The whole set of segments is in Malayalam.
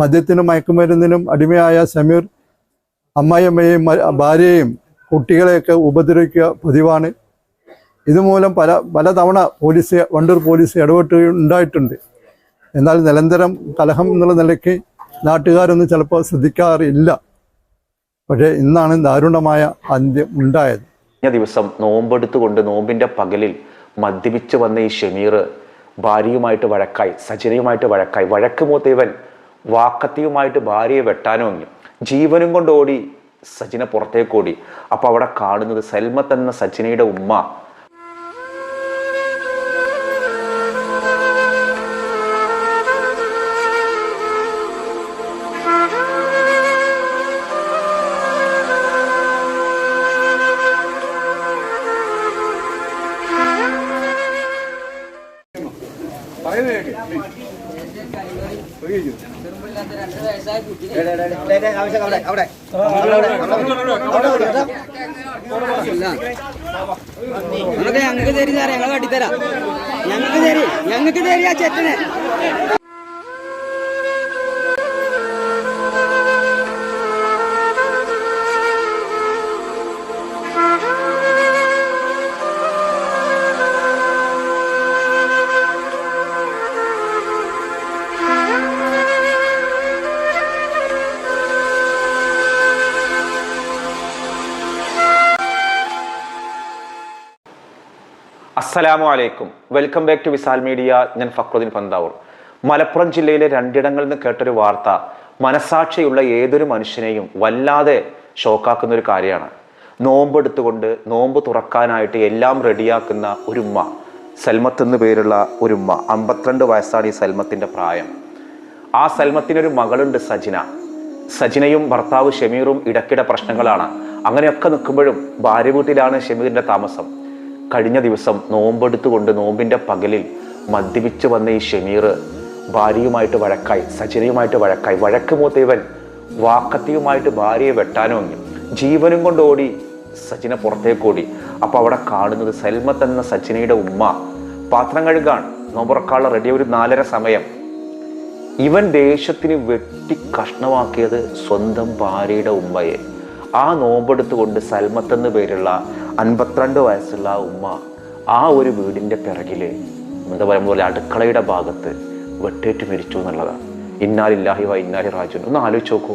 മദ്യത്തിനും മയക്കുമരുന്നിനും അടിമയായ സമീർ അമ്മായിയമ്മയെയും ഭാര്യയെയും കുട്ടികളെയൊക്കെ ഉപദ്രവിക്കുക പതിവാണ്. ഇതുമൂലം പല പലതവണ പോലീസ് വണ്ടൂർ പോലീസ് ഇടപെട്ട് ഉണ്ടായിട്ടുണ്ട്. എന്നാൽ നിരന്തരം കലഹം എന്നുള്ള നിലയ്ക്ക് നാട്ടുകാരൊന്നും ചിലപ്പോൾ ശ്രദ്ധിക്കാറില്ല. പക്ഷേ ഇന്നാണ് ദാരുണമായ അന്ത്യം ഉണ്ടായത്. കഴിഞ്ഞ ദിവസം നോമ്പെടുത്തുകൊണ്ട് നോമ്പിന്റെ പകലിൽ മദ്യപിച്ചു വന്ന ഈ ഷമീർ ഭാര്യയുമായിട്ട് വഴക്കായി സജനയുമായിട്ട് വഴക്കായി വഴക്ക് മൂത്തവൻ വാക്കത്തിയുമായിട്ട് ഭാര്യയെ വെട്ടാനോങ്ങി ജീവനും കൊണ്ട് ഓടി സജിന പുറത്തേക്കോടി അപ്പോൾ അപ്പൊ അവിടെ കാണുന്നത് സൽമത്ത് എന്ന സജിനയുടെ ഉമ്മ. ഞങ്ങൾക്ക് ഞങ്ങൾക്ക് തരി സാറേ ഞങ്ങൾ കട്ടിത്തരാം. ഞങ്ങൾക്ക് തരി ഞങ്ങൾക്ക് തരി ആ ചെറ്റനെ അസ്സലാമു അലൈക്കും welcome back to Visal media ഞാൻ ഫക്രുദ്ദീൻ പന്താവൂർ. മലപ്പുറം ജില്ലയിലെ രണ്ടിടങ്ങളിൽ നിന്ന് കേട്ടൊരു വാർത്ത മനസാക്ഷിയുള്ള ഏതൊരു മനുഷ്യനെയും വല്ലാതെ ഷോക്കാക്കുന്ന ഒരു കാര്യമാണ്. നോമ്പെടുത്തുകൊണ്ട് നോമ്പ് തുറക്കാനായിട്ട് എല്ലാം റെഡിയാക്കുന്ന ഒരു ഉമ്മ സൽമത്ത് എന്ന് പേരുള്ള ഒരു ഉമ്മ അമ്പത്തിരണ്ട് വയസ്സാണ് ഈ സൽമത്തിന്റെ പ്രായം. ആ സൽമത്തിനൊരു മകളുണ്ട് സജിന. സജിനയും ഭർത്താവ് ഷമീറും ഇടയ്ക്കിടെ പ്രശ്നങ്ങളാണ്. അങ്ങനെയൊക്കെ നിൽക്കുമ്പോഴും ഭാര്യ വീട്ടിലാണ് ഷമീറിന്റെ താമസം. കഴിഞ്ഞ ദിവസം നോമ്പെടുത്തുകൊണ്ട് നോമ്പിന്റെ പകലിൽ മദ്യപിച്ച് വന്ന ഈ ഷമീർ ഭാര്യയുമായിട്ട് വഴക്കായി സജിനയുമായിട്ട് വഴക്കായി വഴക്ക് മൂത്തവൻ വാക്കത്തിയുമായിട്ട് ഭാര്യയെ വെട്ടാനോങ്ങി ജീവനും കൊണ്ട് ഓടി സജിന പുറത്തേക്ക് ഓടി. അപ്പൊ അവിടെ കാണുന്നത് സൽമത്ത് എന്ന സജിനയുടെ ഉമ്മ പാത്രം കഴുകാൻ നോമ്പുറക്കാളെ റെഡി ഒരു നാലര സമയം. ഇവൻ ദേശത്തിന് വെട്ടി കഷ്ണമാക്കിയത് സ്വന്തം ഭാര്യയുടെ ഉമ്മയെ. ആ നോമ്പെടുത്തുകൊണ്ട് സൽമത്ത് എന്ന് പേരുള്ള അൻപത്തിരണ്ട് വയസ്സുള്ള ഉമ്മ ആ ഒരു വീടിന്റെ പിറകിൽ എന്താ പറയുമ്പോൾ പോലെ അടുക്കളയുടെ ഭാഗത്ത് വെട്ടേറ്റ് മരിച്ചു എന്നുള്ളതാണ്. ഇന്നാലില്ലാഹി വ ഇന്നാലി റാജുൻ ഒന്ന് ആലോചിച്ച് നോക്കൂ.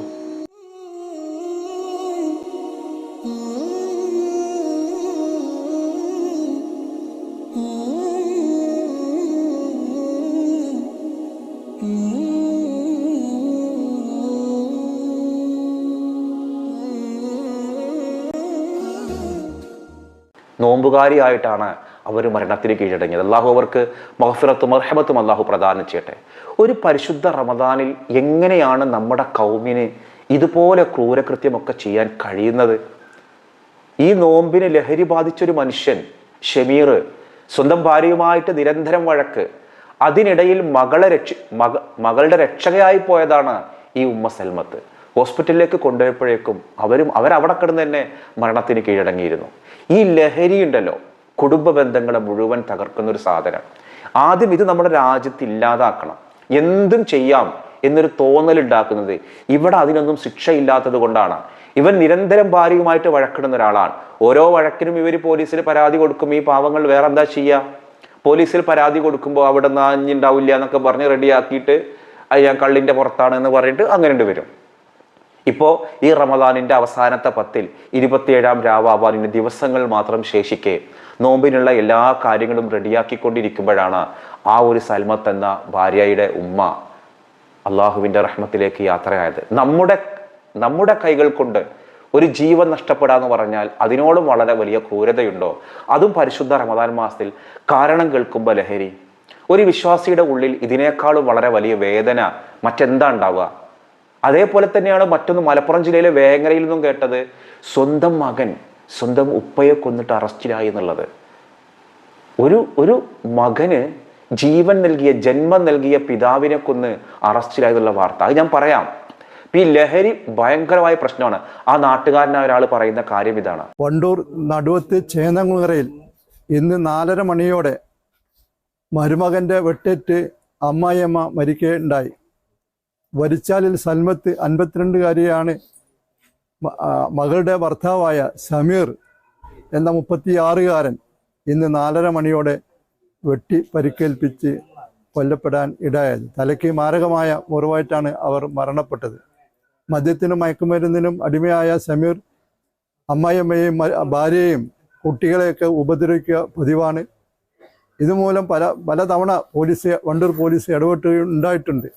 നോമ്പുകാരിയായിട്ടാണ് അവർ മരണത്തിന് കീഴടങ്ങിയത് അള്ളാഹു അവർക്ക് മഹഫിറത്തും മർഹമത്തും അള്ളാഹു പ്രദാനം ചെയ്യട്ടെ. ഒരു പരിശുദ്ധ റമദാനിൽ എങ്ങനെയാണ് നമ്മുടെ കൗമിന് ഇതുപോലെ ക്രൂരകൃത്യമൊക്കെ ചെയ്യാൻ കഴിയുന്നത്? ഈ നോമ്പിന് ലഹരി ബാധിച്ചൊരു മനുഷ്യൻ ഷമീർ സ്വന്തം ഭാര്യയുമായിട്ട് നിരന്തരം വഴക്ക് അതിനിടയിൽ മകളെ രക്ഷ മക മകളുടെ രക്ഷകയായി പോയതാണ് ഈ ഉമ്മ സൽമത്ത്. ഹോസ്പിറ്റലിലേക്ക് കൊണ്ടുപോയപ്പോഴേക്കും അവരും അവരവിടെ കിടന്ന് തന്നെ മരണത്തിന് കീഴടങ്ങിയിരുന്നു. ഈ ലഹരി ഉണ്ടല്ലോ കുടുംബ ബന്ധങ്ങളെ മുഴുവൻ തകർക്കുന്ന ഒരു സാധനം. ആദ്യം ഇത് നമ്മുടെ രാജ്യത്ത് ഇല്ലാതാക്കണം. എന്തും ചെയ്യാം എന്നൊരു തോന്നൽ ഉണ്ടാക്കുന്നത് ഇവിടെ അതിനൊന്നും ശിക്ഷയില്ലാത്തത് കൊണ്ടാണ്. ഇവൻ നിരന്തരം ഭാര്യയുമായിട്ട് വഴക്കിടുന്ന ഒരാളാണ്. ഓരോ വഴക്കിനും ഇവർ പോലീസിൽ പരാതി കൊടുക്കും. ഈ പാവങ്ങൾ വേറെ എന്താ ചെയ്യുക പോലീസിൽ പരാതി കൊടുക്കുമ്പോൾ അവിടെ നിന്ന് ഉണ്ടാവില്ല എന്നൊക്കെ പറഞ്ഞ് റെഡിയാക്കിയിട്ട് അയ്യാ ഞാൻ കള്ളിന്റെ പുറത്താണ് എന്ന് പറഞ്ഞിട്ട് അങ്ങനെ വരും. ഇപ്പോ ഈ റമദാനിന്റെ അവസാനത്തെ പത്തിൽ ഇരുപത്തിയേഴാം രാവാവാൻ ദിവസങ്ങൾ മാത്രം ശേഷിക്കെ നോമ്പിനുള്ള എല്ലാ കാര്യങ്ങളും റെഡിയാക്കിക്കൊണ്ടിരിക്കുമ്പോഴാണ് ആ ഒരു സൽമത്ത് എന്ന ഭാര്യയുടെ ഉമ്മ അള്ളാഹുവിന്റെ റഹ്മത്തിലേക്ക് യാത്രയായത്. നമ്മുടെ നമ്മുടെ കൈകൾ കൊണ്ട് ഒരു ജീവൻ നഷ്ടപ്പെടാന്ന് പറഞ്ഞാൽ അതിനോടും വളരെ വലിയ ക്രൂരതയുണ്ടോ? അതും പരിശുദ്ധ റമദാൻ മാസത്തിൽ കാരണം കേൾക്കുമ്പോൾ ലഹരി. ഒരു വിശ്വാസിയുടെ ഉള്ളിൽ ഇതിനേക്കാളും വളരെ വലിയ വേദന മറ്റെന്താ ഉണ്ടാവുക? അതേപോലെ തന്നെയാണ് മറ്റൊന്ന് മലപ്പുറം ജില്ലയിലെ വേങ്ങരയിൽ നിന്നും കേട്ടത്. സ്വന്തം മകൻ സ്വന്തം ഉപ്പയെ കൊന്നിട്ട് അറസ്റ്റിലായി എന്നുള്ളത്. ഒരു ഒരു മകന് ജീവൻ നൽകിയ ജന്മം നൽകിയ പിതാവിനെ കൊന്ന് അറസ്റ്റിലായതുള്ള വാർത്ത. അത് ഞാൻ പറയാം. ഈ ലഹരി ഭയങ്കരമായ പ്രശ്നമാണ്. ആ നാട്ടുകാരനായ ഒരാൾ പറയുന്ന കാര്യം ഇതാണ്. വണ്ടൂർ നടുവത്ത് ചേന്നങ്കുളറയിൽ ഇന്ന് നാലര മണിയോടെ മരുമകന്റെ വെട്ടേറ്റ് അമ്മായിയമ്മ മരിക്കുകയുണ്ടായി. വരിച്ചാലിൽ സൽമത്ത് അൻപത്തിരണ്ടുകാരിയാണ് മകളുടെ ഭർത്താവായ സമീർ എന്ന മുപ്പത്തിയാറുകാരൻ ഇന്ന് നാലര മണിയോടെ വെട്ടി പരിക്കേൽപ്പിച്ച് കൊല്ലപ്പെടാൻ ഇടയായത്. തലയ്ക്ക് മാരകമായ മുറിവായിട്ടാണ് അവർ മരണപ്പെട്ടത്. മദ്യത്തിനും മയക്കുമരുന്നിനും അടിമയായ സമീർ അമ്മായിയമ്മയെയും ഭാര്യയെയും കുട്ടികളെയൊക്കെ ഉപദ്രവിക്കുക പതിവാണ്. ഇതുമൂലം പല പലതവണ പോലീസ് വണ്ടൂർ പോലീസ് ഇടപെട്ട് ഉണ്ടായിട്ടുണ്ട്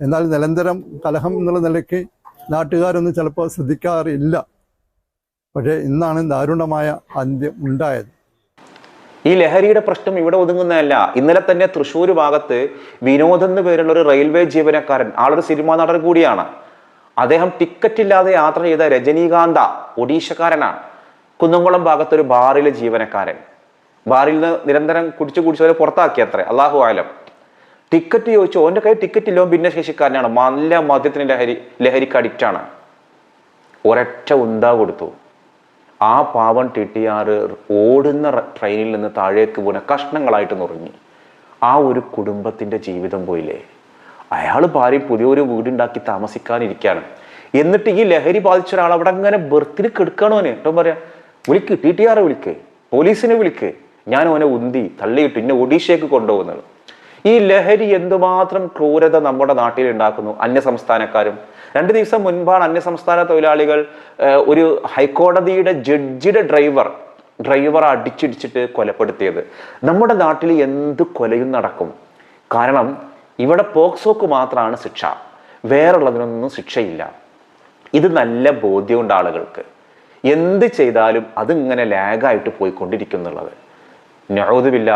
എന്നാൽ നിരന്തരം കലഹം എന്നുള്ള നിലയ്ക്ക് നാട്ടുകാരൊന്നും ചിലപ്പോൾ ശ്രദ്ധിക്കാറില്ല. പക്ഷേ ഇന്നാണ് ദാരുണമായ അന്ത്യം ഉണ്ടായത്. ഈ ലഹരിയുടെ പ്രശ്നം ഇവിടെ ഒതുങ്ങുന്നതല്ല. ഇന്നലെ തന്നെ തൃശ്ശൂർ ഭാഗത്ത് വിനോദ് എന്ന് പേരുള്ള ഒരു റെയിൽവേ ജീവനക്കാരൻ ആളൊരു സിനിമാ നടൻ കൂടിയാണ്. അദ്ദേഹം ടിക്കറ്റ് ഇല്ലാതെ യാത്ര ചെയ്ത രജനീകാന്ത ഒഡീഷക്കാരനാണ്. കുന്നംകുളം ഭാഗത്തൊരു ബാറിലെ ജീവനക്കാരൻ. ബാറിൽ നിന്ന് നിരന്തരം കുടിച്ചു കുടിച്ചവരെ പുറത്താക്കി അത്രേ അള്ളാഹു ആലം. ടിക്കറ്റ് ചോദിച്ചു ഓന്റെ കയ്യിൽ ടിക്കറ്റ് ഇല്ലോ ഭിന്നശേഷിക്കാരനാണ് നല്ല മദ്യത്തിന് ലഹരി ലഹരിക്ക് അഡിക്റ്റാണ് ഒരൊറ്റ ഉന്താ കൊടുത്തു. ആ പാവം ടി ടി ആർ ഓടുന്ന ട്രെയിനിൽ നിന്ന് താഴേക്ക് വീണ കഷ്ണങ്ങളായിട്ട് നുറങ്ങി. ആ ഒരു കുടുംബത്തിന്റെ ജീവിതം പോയില്ലേ? അയാൾ ഭാര്യ പുതിയൊരു വീടുണ്ടാക്കി താമസിക്കാനിരിക്കുകയാണ്. എന്നിട്ട് ഈ ലഹരി ബാധിച്ച ഒരാൾ അവിടെ അങ്ങനെ ബെർത്തിൽ കെടുക്കണോ കേട്ടോ പറയാം വിളിക്ക് ടി ടി ആറെ വിളിക്ക് പോലീസിനെ വിളിക്ക്. ഞാൻ ഓനെ ഉന്തി തള്ളിയിട്ട് ഇന്നെ ഒഡീഷയ്ക്ക് കൊണ്ടുപോകുന്നത് ഈ ലഹരി എന്തുമാത്രം ക്രൂരത നമ്മുടെ നാട്ടിൽ ഉണ്ടാക്കുന്നു? അന്യ സംസ്ഥാനക്കാരും രണ്ട് ദിവസം മുൻപാണ് അന്യ സംസ്ഥാന തൊഴിലാളികൾ ഒരു ഹൈക്കോടതിയുടെ ജഡ്ജിയുടെ ഡ്രൈവർ ഡ്രൈവർ അടിച്ചിടിച്ചിട്ട് കൊലപ്പെടുത്തിയത്. നമ്മുടെ നാട്ടിൽ എന്ത് കൊലയും നടക്കും? കാരണം ഇവിടെ പോക്സോക്ക് മാത്രമാണ് ശിക്ഷ. വേറുള്ളതിനൊന്നും ശിക്ഷയില്ല. ഇത് നല്ല ബോധ്യമുണ്ട് ആളുകൾക്ക്. എന്ത് ചെയ്താലും അതിങ്ങനെ ലാഗായിട്ട് പോയിക്കൊണ്ടിരിക്കുന്നുള്ളത് നഴുതുമില്ല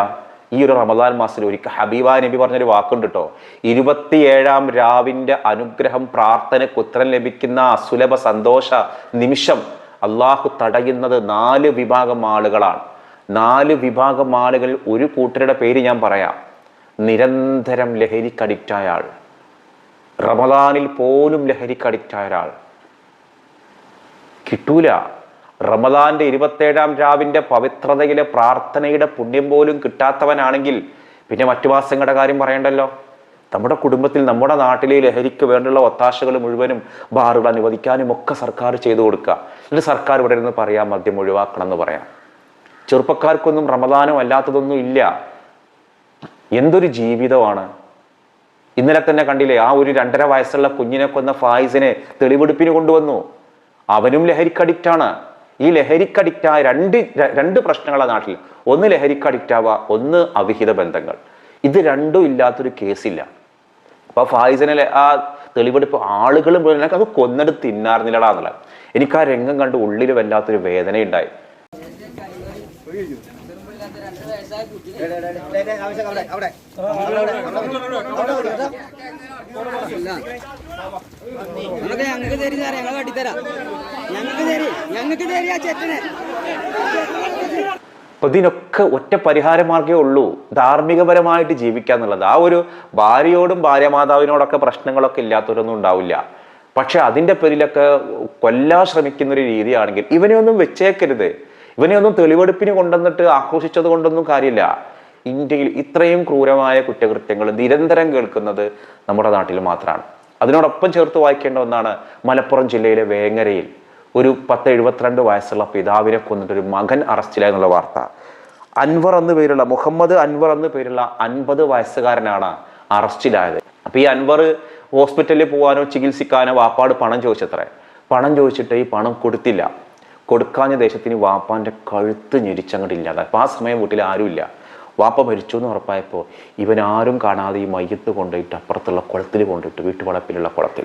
ഈ ഒരു റമദാൻ മാസത്തിൽ ഒരിക്കൽ ഹബീബ നബി പറഞ്ഞൊരു വാക്കുണ്ട് കേട്ടോ ഇരുപത്തിയേഴാം രാവിന്റെ അനുഗ്രഹം പ്രാർത്ഥനയ്ക്ക് ഉത്തരം ലഭിക്കുന്ന അസുലഭ സന്തോഷ നിമിഷം അള്ളാഹു തടയുന്നത് നാല് വിഭാഗം ആളുകളാണ്. നാല് വിഭാഗം ആളുകൾ ഒരു കൂട്ടരുടെ പേര് ഞാൻ പറയാം. നിരന്തരം ലഹരിക്ക് അഡിക്റ്റായ ആൾ റമദാനിൽ പോലും ലഹരിക്ക് അഡിക്റ്റായ ഒരാൾ. കിട്ടൂല. റമദാന്റെ ഇരുപത്തേഴാം രാവിന്റെ പവിത്രതയിലെ പ്രാർത്ഥനയുടെ പുണ്യം പോലും കിട്ടാത്തവനാണെങ്കിൽ പിന്നെ മറ്റു മാസങ്ങളുടെ കാര്യം പറയണ്ടല്ലോ? നമ്മുടെ കുടുംബത്തിൽ നമ്മുടെ നാട്ടിലെ ലഹരിക്ക് വേണ്ടുള്ള ഒത്താശകൾ മുഴുവനും ബാറുകൾ അനുവദിക്കാനും ഒക്കെ സർക്കാർ ചെയ്തു കൊടുക്കുക. എന്നിട്ട് സർക്കാർ ഇവിടെ ഇരുന്ന് പറയാം മദ്യം ഒഴിവാക്കണം എന്ന് പറയാം. ചെറുപ്പക്കാർക്കൊന്നും റമദാനോ അല്ലാത്തതൊന്നും ഇല്ല. എന്തൊരു ജീവിതമാണ്. ഇന്നലെ തന്നെ കണ്ടില്ലേ ആ ഒരു രണ്ടര വയസ്സുള്ള കുഞ്ഞിനെ കൊന്ന ഫായിസിനെ തെളിവെടുപ്പിന് കൊണ്ടുവന്നു. അവനും ലഹരിക്ക് അഡിക്റ്റാണ് ഈ ലഹരിക്ക് അഡിക്റ്റായ രണ്ട് രണ്ട് പ്രശ്നങ്ങളാണ് നാട്ടിൽ ഒന്ന് ലഹരിക്ക് അഡിക്റ്റ് ആവുക ഒന്ന് അവിഹിത ബന്ധങ്ങൾ. ഇത് രണ്ടും ഇല്ലാത്തൊരു കേസില്ല. അപ്പൊ ഫായിസിനെ ആ തെളിവെടുപ്പ് ആളുകൾ മുഴുവൻ അത് കൊന്നെടുത്ത് തിന്നാർന്നില്ലടാ എന്നുള്ളത്. എനിക്ക് ആ രംഗം കണ്ട് ഉള്ളിൽ വല്ലാത്തൊരു വേദന അവിടെ ഞങ്ങൾക്ക് ഞങ്ങൾക്ക് തരി സാറേ ഞങ്ങൾ കട്ടിത്തരാം ഞങ്ങൾക്ക് തരി ഞങ്ങൾക്ക് തരി ആ അപ്പൊ ഇതിനൊക്കെ ഒറ്റ പരിഹാര മാർഗേ ഉള്ളൂ. ധാർമ്മികപരമായിട്ട് ജീവിക്കുക എന്നുള്ളത്. ആ ഒരു ഭാര്യയോടും ഭാര്യ ഭാര്യമാതാവിനോടൊക്കെ പ്രശ്നങ്ങളൊക്കെ ഇല്ലാത്തവരൊന്നും ഉണ്ടാവില്ല. പക്ഷെ അതിന്റെ പേരിലൊക്കെ കൊല്ലാൻ ശ്രമിക്കുന്ന ഒരു രീതിയാണെങ്കിൽ ഇവനെയൊന്നും വെച്ചേക്കരുത്. ഇവനെ ഒന്നും തെളിവെടുപ്പിന് കൊണ്ടുവന്നിട്ട് ആഘോഷിച്ചത് കൊണ്ടൊന്നും കാര്യമില്ല. ഇന്ത്യയിൽ ഇത്രയും ക്രൂരമായ കുറ്റകൃത്യങ്ങൾ നിരന്തരം കേൾക്കുന്നത് നമ്മുടെ നാട്ടിൽ മാത്രമാണ്. അതിനോടൊപ്പം ചേർത്ത് വായിക്കേണ്ട ഒന്നാണ് മലപ്പുറം ജില്ലയിലെ വേങ്ങരയിൽ ഒരു പത്ത് എഴുപത്തിരണ്ട് വയസ്സുള്ള പിതാവിനെ കൊന്നിട്ട് ഒരു മകൻ അറസ്റ്റിലായി എന്നുള്ള വാർത്ത. അൻവർ എന്ന് പേരുള്ള മുഹമ്മദ് അൻവർ എന്ന് പേരുള്ള അൻപത് വയസ്സുകാരനാണ് അറസ്റ്റിലായത്. അപ്പൊ ഈ അൻവർ ഹോസ്പിറ്റലിൽ പോകാനോ ചികിത്സിക്കാനോ വാപ്പാട് പണം ചോദിച്ചത്രേ? പണം ചോദിച്ചിട്ട് ഈ പണം കൊടുത്തില്ല. കൊടുക്കാഞ്ഞ ദേശത്തിന് വാപ്പാന്റെ കഴുത്ത് ഞെരിച്ചങ്ങോട്ട് ഇല്ലാതെ അപ്പൊ ആ സമയം വീട്ടിൽ ആരുമില്ല വാപ്പ മരിച്ചു എന്ന് ഉറപ്പായപ്പോൾ ഇവൻ ആരും കാണാതെ ഈ മയ്യത്ത് കൊണ്ടുപോയിട്ട് അപ്പുറത്തുള്ള കുളത്തിൽ കൊണ്ടിട്ട് വീട്ടുവളപ്പിലുള്ള കുളത്തിൽ.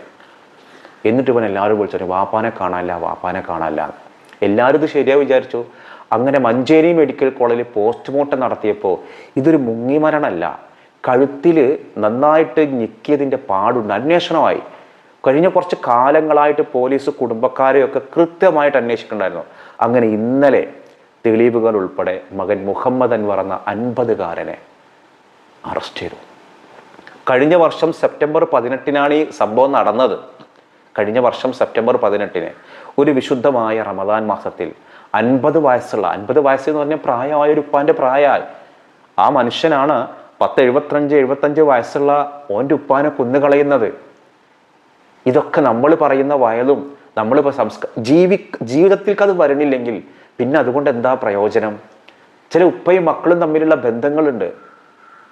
എന്നിട്ട് ഇവൻ എല്ലാവരും വിളിച്ചു വാപ്പാനെ കാണാനില്ല വാപ്പാനെ കാണാനില്ല. എല്ലാവരും ഇത് ശരിയാ വിചാരിച്ചു. അങ്ങനെ മഞ്ചേരി മെഡിക്കൽ കോളേജിൽ പോസ്റ്റ്മോർട്ടം നടത്തിയപ്പോൾ ഇതൊരു മുങ്ങിമരണമല്ല കഴുത്തിൽ നന്നായിട്ട് ഞെക്കിയതിന്റെ പാടുണ്ട്. അന്വേഷണമായി. കഴിഞ്ഞ കുറച്ച് കാലങ്ങളായിട്ട് പോലീസ് കുടുംബക്കാരെയൊക്കെ കൃത്യമായിട്ട് അന്വേഷിക്കുന്നുണ്ടായിരുന്നു അങ്ങനെ ഇന്നലെ തെളിവുകൾ ഉൾപ്പെടെ മകൻ മുഹമ്മദ് അൻവർ എന്ന അൻപതുകാരനെ അറസ്റ്റ് ചെയ്തു. കഴിഞ്ഞ വർഷം സെപ്റ്റംബർ പതിനെട്ടിനാണ് ഈ സംഭവം നടന്നത്. കഴിഞ്ഞ വർഷം സെപ്റ്റംബർ പതിനെട്ടിന് ഒരു വിശുദ്ധമായ റമദാൻ മാസത്തിൽ അൻപത് വയസ്സുള്ള അൻപത് വയസ്സ് എന്ന് പറഞ്ഞാൽ പ്രായമായ ഒരു ഉപ്പാന്റെ പ്രായമായി ആ മനുഷ്യനാണ് പത്ത് എഴുപത്തഞ്ച് എഴുപത്തഞ്ച് വയസ്സുള്ള ഓന്റെ ഉപ്പാനെ കൊന്നുകളയുന്നത്. ഇതൊക്കെ നമ്മൾ പറയുന്ന വയലും നമ്മളിപ്പോൾ സംസ്കാര ജീവി ജീവിതത്തിലേക്ക് അത് വരണില്ലെങ്കിൽ പിന്നെ അതുകൊണ്ട് എന്താ പ്രയോജനം? ചില ഉപ്പയും മക്കളും തമ്മിലുള്ള ബന്ധങ്ങളുണ്ട്.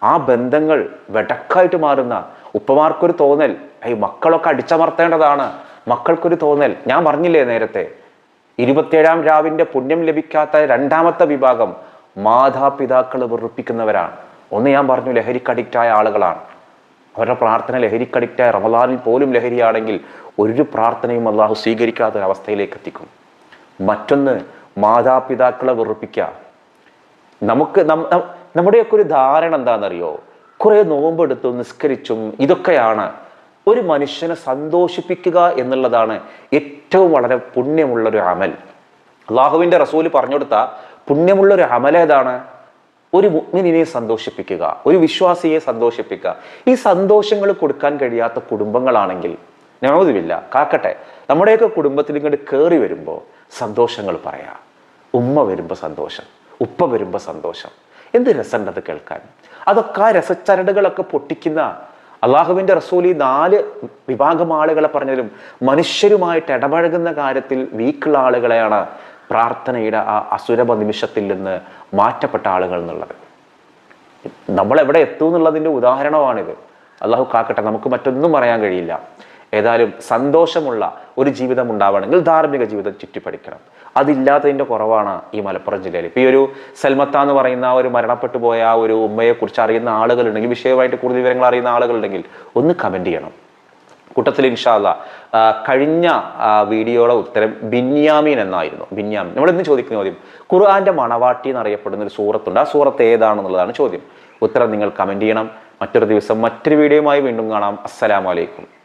ആ ബന്ധങ്ങൾ വെടക്കായിട്ട് മാറുന്ന ഉപ്പമാർക്കൊരു തോന്നൽ ഈ മക്കളൊക്കെ അടിച്ചമർത്തേണ്ടതാണ് മക്കൾക്കൊരു തോന്നൽ. ഞാൻ പറഞ്ഞില്ലേ നേരത്തെ ഇരുപത്തിയേഴാം രാവിന്റെ പുണ്യം ലഭിക്കാത്ത രണ്ടാമത്തെ വിഭാഗം മാതാപിതാക്കൾ വെറുപ്പിക്കുന്നവരാണ്. ഒന്ന് ഞാൻ പറഞ്ഞു ലഹരിക്ക് അഡിക്റ്റായ ആളുകളാണ്. അവരുടെ പ്രാർത്ഥന ലഹരിക്കടിക്റ്റായ റമദാനിൽ പോലും ലഹരിയാണെങ്കിൽ ഒരു പ്രാർത്ഥനയും അള്ളാഹു സ്വീകരിക്കാത്ത അവസ്ഥയിലേക്ക് എത്തിക്കും. മറ്റൊന്ന് മാതാപിതാക്കളെ വെറുപ്പിക്കുക. നമുക്ക് നമ്മുടെയൊക്കെ ഒരു ധാരണ എന്താണെന്നറിയോ? കുറേ നോമ്പെടുത്തു നിസ്കരിച്ചും ഇതൊക്കെയാണ്. ഒരു മനുഷ്യനെ സന്തോഷിപ്പിക്കുക എന്നുള്ളതാണ് ഏറ്റവും വളരെ പുണ്യമുള്ളൊരു അമൽ. അള്ളാഹുവിന്റെ റസൂൽ പറഞ്ഞു കൊടുത്ത പുണ്യമുള്ള ഒരു അമൽ ഏതാണ് ഒരു മുഗ്മിനെ സന്തോഷിപ്പിക്കുക ഒരു വിശ്വാസിയെ സന്തോഷിപ്പിക്കുക. ഈ സന്തോഷങ്ങൾ കൊടുക്കാൻ കഴിയാത്ത കുടുംബങ്ങളാണെങ്കിൽ ഞവതുമില്ല കാക്കട്ടെ നമ്മുടെയൊക്കെ കുടുംബത്തിൽ ഇങ്ങോട്ട് കയറി വരുമ്പോൾ സന്തോഷങ്ങൾ പറയാം. ഉമ്മ വരുമ്പോൾ സന്തോഷം ഉപ്പ വരുമ്പോൾ സന്തോഷം. എന്ത് രസമുണ്ട് അത് കേൾക്കാൻ? അതൊക്കെ ആ രസച്ചരടുകളൊക്കെ പൊട്ടിക്കുന്ന അള്ളാഹുവിന്റെ റസൂൽ ഈ നാല് വിഭാഗം ആളുകളെ പറഞ്ഞതിലും മനുഷ്യരുമായിട്ട് ഇടപഴകുന്ന കാര്യത്തിൽ വീക്കുള്ള ആളുകളെയാണ് പ്രാർത്ഥനയുടെ ആ അസുരഭ നിമിഷത്തിൽ നിന്ന് മാറ്റപ്പെട്ട ആളുകൾ എന്നുള്ളത്. നമ്മൾ എവിടെ എത്തും എന്നുള്ളതിന്റെ ഉദാഹരണമാണിത്. അള്ളാഹു കാക്കട്ടെ നമുക്ക് മറ്റൊന്നും പറയാൻ കഴിയില്ല. ഏതായാലും സന്തോഷമുള്ള ഒരു ജീവിതം ഉണ്ടാവണമെങ്കിൽ ധാർമ്മിക ജീവിതം ചുറ്റിപ്പടിക്കണം അതില്ലാത്തതിന്റെ കുറവാണ് ഈ മലപ്പുറം ജില്ലയിൽ. ഇപ്പോൾ ഈ ഒരു സൽമത്ത എന്ന് പറയുന്ന ഒരു മരണപ്പെട്ടു പോയ ഒരു ഉമ്മയെക്കുറിച്ച് അറിയുന്ന ആളുകളുണ്ടെങ്കിൽ വിഷയമായിട്ട് കൂടുതൽ വിവരങ്ങൾ അറിയുന്ന ആളുകളുണ്ടെങ്കിൽ ഒന്ന് കമന്റ് ചെയ്യണം. കൂട്ടത്തിൽ ഇൻഷാല്ല കഴിഞ്ഞ വീഡിയോയുടെ ഉത്തരം ബിന്യാമീൻ എന്നായിരുന്നു. ബിന്യാമീൻ. നമ്മൾ ഇന്ന് ചോദിക്കുന്ന ചോദ്യം ഖുർആന്റെ മണവാട്ടി എന്നറിയപ്പെടുന്ന ഒരു സൂറത്തുണ്ട്. ആ സൂറത്ത് ഏതാണെന്നുള്ളതാണ് ചോദ്യം. ഉത്തരം നിങ്ങൾ കമന്റ് ചെയ്യണം. മറ്റൊരു ദിവസം മറ്റൊരു വീഡിയോയുമായി വീണ്ടും കാണാം. അസ്സലാമലൈക്കും